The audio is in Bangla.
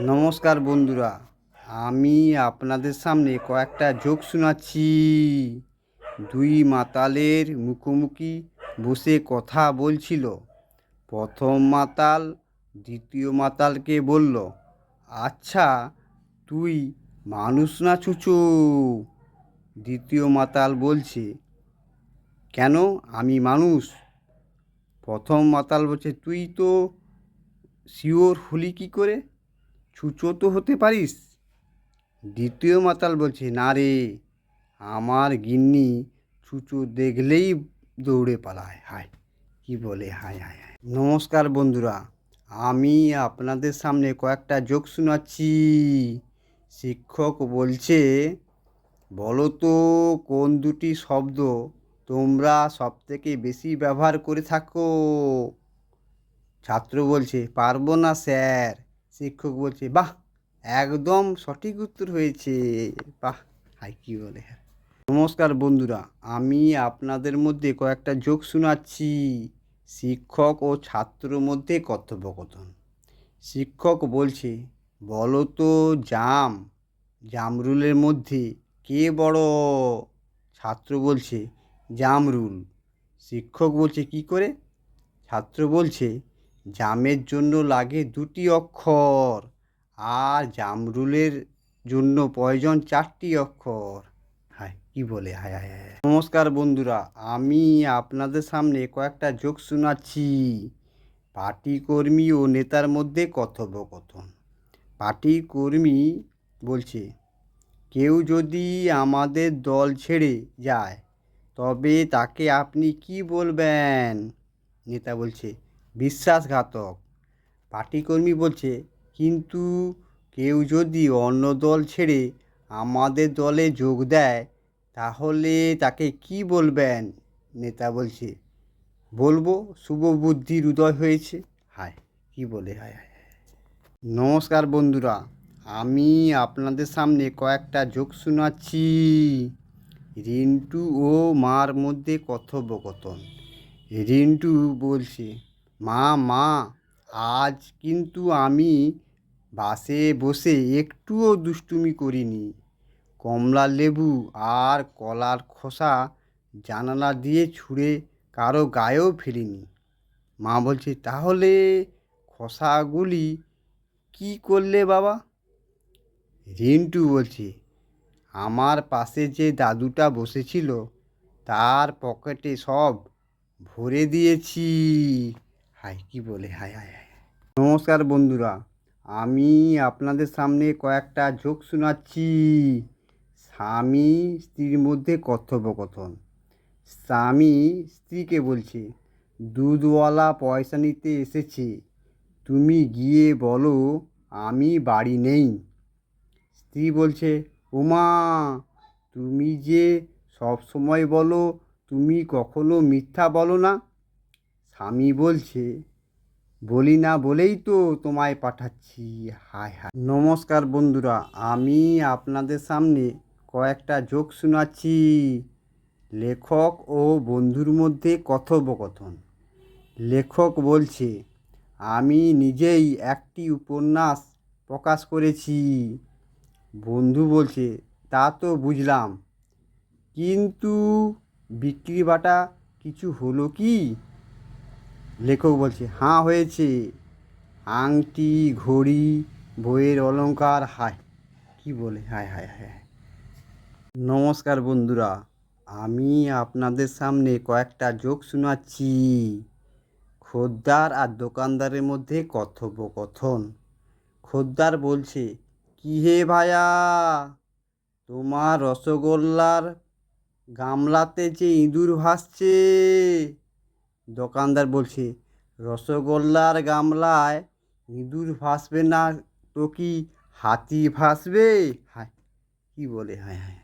নমস্কার বন্ধুরা, আমি আপনাদের সামনে কয়েকটা জোক শোনাচ্ছি। দুই মাতালের মুখোমুখি বসে কথা বলছিল। প্রথম মাতাল দ্বিতীয় মাতালকে বলল আচ্ছা তুই মানুষ না ছুচো দ্বিতীয় মাতাল বলছে, কেন? আমি মানুষ। প্রথম মাতাল বলছে, তুই তো শিওর হলি কী করে? ছুচো তো হতে পারিস। দ্বিতীয় মাতাল বলছে, না রে, আমার গিন্নি ছুচো দেখলেই দৌড়ে পালায়। হায়, কি বলে, হায় হায় হায়। নমস্কার বন্ধুরা, আমি আপনাদের সামনে কয়েকটা যোগ শোনাচ্ছি। শিক্ষক বলছে, বলো তো, কোন দুটি শব্দ তোমরা সবথেকে বেশি ব্যবহার করে থাকো? ছাত্র বলছে, পারব না, স্যার। শিক্ষক বলছে, বাহ, একদম সঠিক উত্তর হয়েছে। বাহ, হাই, কী বলে? নমস্কার বন্ধুরা, আমি আপনাদের মধ্যে কয়েকটা যোগ শোনাচ্ছি। শিক্ষক ও ছাত্রর মধ্যে কথোপকথন। শিক্ষক বলছে, বলো তো, জাম, জামরুলের মধ্যে কে বড়? ছাত্র বলছে, জামরুল। শিক্ষক বলছে, কি করে? ছাত্র বলছে জামের জন্য লাগে দুটি অক্ষর আর জামরুলের জন্য প্রয়োজন চারটি অক্ষর। হায়, কি বলে? হায় হায় হায় নমস্কার বন্ধুরা, আমি আপনাদের সামনে কয়েকটা যোগ শোনাচ্ছি। পার্টি কর্মী ও নেতার মধ্যে কথোপকথন। পার্টি কর্মী বলছে, কেউ যদি আমাদের দল ছেড়ে যায়, তবে তাকে আপনি কি বলবেন? নেতা বলছে বিশ্বাসঘাতক। পার্টিকর্মী বলছে, কিন্তু কেউ যদি অন্য দল ছেড়ে আমাদের দলে যোগ দেয়, তাহলে তাকে কি বলবেন? নেতা বলছে, বলব, শুভ বুদ্ধির উদয় হয়েছে। হায়, কি বলে হায় হায়। নমস্কার বন্ধুরা, আমি আপনাদের সামনে কয়েকটা যোগ শোনাচ্ছি। রিন্টু ও মার মধ্যে কথোপকথন। রিন্টু বলছে মা মা, আজ কিন্তু আমি বাসে বসে একটুও দুষ্টুমি করিনি। কমলা লেবু আর কলার খোসা জানালা দিয়ে ছুঁড়ে কারও গায়েও ফেলিনি। মা বলছে, তাহলে খোসাগুলি কি করলে বাবা? রিন্টু বলছে, আমার পাশে যে দাদুটা বসেছিল, তার পকেটে সব ভরে দিয়েছি। হাই কি বলে? হায় হায় হায়। নমস্কার বন্ধুরা, আমি আপনাদের সামনে কয়েকটা যোগ শোনাচ্ছি। স্বামী স্ত্রীর মধ্যে কথোপকথন। স্বামী স্ত্রীকে বলছে, দুধওয়ালা পয়সা নিতে এসেছে, তুমি গিয়ে বলো, আমি বাড়ি নেই। স্ত্রী বলছে, ওমা, তুমি যে সব সময় বলো, তুমি কখনো মিথ্যা বলো না। স্বামী বলছে, বলি না বলেই তো তোমায় পাঠাচ্ছি। হায় হায়। নমস্কার বন্ধুরা, আমি আপনাদের সামনে কয়েকটা যোগ শোনাচ্ছি। লেখক ও বন্ধুর মধ্যে কথোপকথন। লেখক বলছে, আমি নিজেই একটি উপন্যাস প্রকাশ করেছি। বন্ধু বলছে, তা তো বুঝলাম। কিন্তু বিক্রি বাটা কিছু হলো কি? লেখক বলছে, হাঁ, হয়েছে। আংটি, ঘড়ি, বইয়ের অলংকার, হায়, কি বলে, হায় হায় হায় হায়। নমস্কার বন্ধুরা, আমি আপনাদের সামনে কয়েকটা যোগ শোনাচ্ছি। খদ্দার আর দোকানদারের মধ্যে কথোপকথন। খদ্দার বলছে কি হে ভায়া, তোমার রসগোল্লার গামলাতে যে ইঁদুর ভাসছে? দোকানদার বলছে রসগোল্লার গামলায় ইঁদুর ভাসবে না তো কি হাতি ভাসবে? হ্যাঁ কী বলে? হ্যাঁ হায়